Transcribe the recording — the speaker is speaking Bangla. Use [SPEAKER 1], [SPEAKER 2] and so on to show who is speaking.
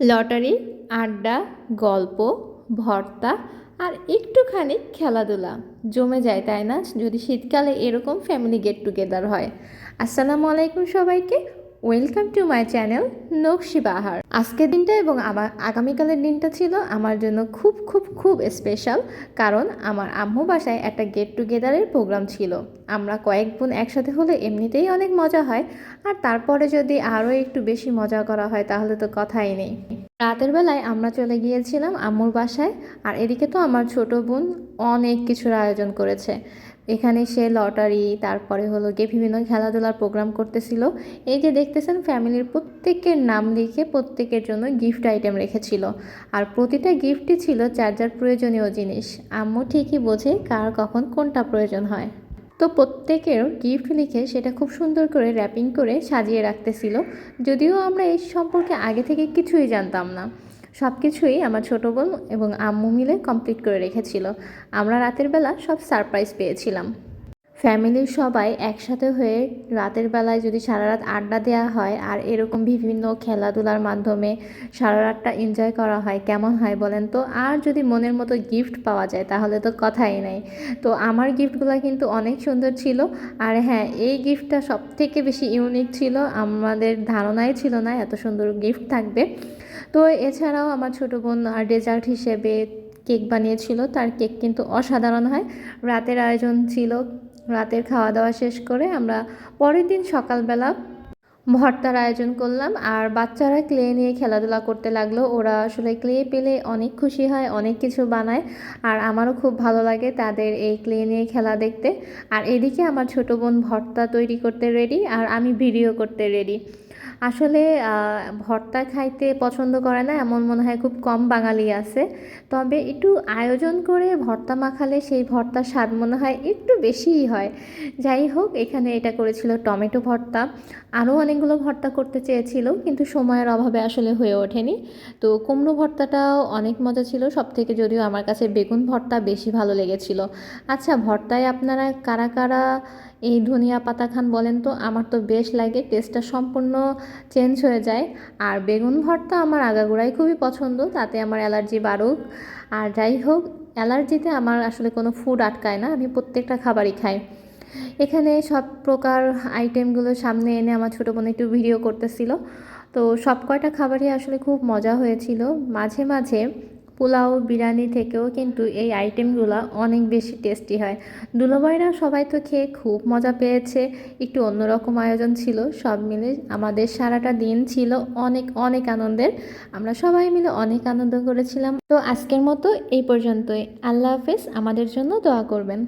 [SPEAKER 1] লটারি, আড্ডা, গল্প, ভর্তা আর একটুখানি খেলাধুলা। জমে যায়, তাই না? যদি শীতকালে এরকম ফ্যামিলি গেট টুগেদার হয়। আসসালামু আলাইকুম সবাইকে। ওয়েলকাম টু মাই চ্যানেল নকশি বাহার আজকের দিনটা এবং আমার আগামীকালের দিনটা ছিল আমার জন্য খুব খুব খুব স্পেশাল কারণ আমার আম্মু বাসায় একটা গেট টুগেদারের প্রোগ্রাম ছিল। আমরা কয়েক বোন একসাথে হলে এমনিতেই অনেক মজা হয়, আর তারপরে যদি আরও একটু বেশি মজা করা হয় তাহলে তো কথাই নেই। রাতের বেলায় আমরা চলে গিয়েছিলাম আম্মুর বাসায়, আর এদিকে তো আমার ছোট বোন অনেক কিছুর আয়োজন করেছে। এখানে সে লটারি, তারপরে হলো গিয়ে বিভিন্ন খেলাধুলার প্রোগ্রাম করতেছিল। এই যে দেখতেছেন ফ্যামিলির প্রত্যেকের নাম লিখে প্রত্যেকের জন্য গিফট আইটেম রেখেছিল। আর প্রতিটা গিফটই ছিল যার যার প্রয়োজনীয় জিনিস। আম্মু ঠিকই বোঝে কার কখন কোনটা প্রয়োজন হয়। তো প্রত্যেকের গিফট লিখে সেটা খুব সুন্দর করে র্যাপিং করে সাজিয়ে রাখতেছিল। যদিও আমরা এই সম্পর্কে আগে থেকে কিছুই জানতাম না। সব কিছুই আমার ছোটো বোন এবং আম্মু মিলে কমপ্লিট করে রেখেছিল। আমরা রাতের বেলা সব সারপ্রাইজ পেয়েছিলাম। ফ্যামিলির সবাই একসাথে হয়ে রাতের বেলায় যদি সারা রাত আড্ডা দেওয়া হয় আর এরকম বিভিন্ন খেলাধুলার মাধ্যমে সারা রাতটা এনজয় করা হয়, কেমন হয় বলেন তো? আর যদি মনের মতো গিফট পাওয়া যায়, তাহলে তো কথাই নেই। তো আমার গিফটগুলো কিন্তু অনেক সুন্দর ছিল। আর হ্যাঁ এই গিফটটা সব থেকে বেশি ইউনিক ছিল। আমাদের ধারণাই ছিল না এত সুন্দর গিফট থাকবে। তো এছাড়াও আমার ছোটো বোন আর ডেজার্ট হিসেবে কেক বানিয়েছিল। তার কেক কিন্তু অসাধারণ হয়। রাতের আয়োজন ছিল রাতের খাওয়া দাওয়া শেষ করে আমরা পরের দিন সকালবেলা ভর্তার আয়োজন করলাম। আর বাচ্চারা ক্লে নিয়ে খেলাধুলা করতে লাগল। ওরা আসলে ক্লে পেলে অনেক খুশি হয়, অনেক কিছু বানায়। আর আমারও খুব ভালো লাগে তাদের এই ক্লে নিয়ে খেলা দেখতে। আর এদিকে আমার ছোটো বোন ভর্তা তৈরি করতে রেডি আর আমি ভিডিও করতে রেডি। আসলে ভর্তা খাইতে পছন্দ করে না, এমন মনে হয় খুব কম বাঙালি আছে। তবে একটু আয়োজন করে ভর্তা মাখালে সেই ভর্তার স্বাদ মনে হয় একটু বেশিই হয়। যাই হোক, এখানে এটা করেছিল টমেটো ভর্তা। আরও অনেকগুলো ভর্তা করতে চেয়েছিল, কিন্তু সময়ের অভাবে আসলে হয়ে ওঠেনি। তো কুমড়ো ভর্তাটাও অনেক মজা ছিল সব থেকে যদিও আমার কাছে বেগুন ভর্তা বেশি ভালো লেগেছিল। আচ্ছা ভর্তায় আপনারা কারা কারা এই ধনিয়া পাতা খান বলেন তো? আমার তো বেশ লাগে, টেস্টটা সম্পূর্ণ চেঞ্জ হয়ে যায়। আর বেগুন ভর্তা আমার আগাগোড়াই খুবই পছন্দ, তাতে আমার অ্যালার্জি বাড়ুক। আর যাই হোক, অ্যালার্জিতে আমার আসলে কোনো ফুড আটকায় না, আমি প্রত্যেকটা খাবারই খাই। এখানে সব প্রকার আইটেমগুলো সামনে এনে আমার ছোটো বোন একটু ভিডিও করতেছিল। তো সব কয়টা খাবারই আসলে খুব মজা হয়েছিল। মাঝে মাঝে পোলাও, বিরিয়ানি থেকেও কিন্তু এই আইটেমগুলো অনেক বেশি টেস্টি হয়। দুলাভাইরা সবাই তো খেয়ে খুব মজা পেয়েছে। একটু অন্যরকম আয়োজন ছিল। সব মিলে আমাদের সারাটা দিন ছিল অনেক অনেক আনন্দের। আমরা সবাই মিলে অনেক আনন্দ করেছিলাম। তো আজকের মতো এই পর্যন্তই। আল্লাহ হাফেজ। আমাদের জন্য দোয়া করবেন।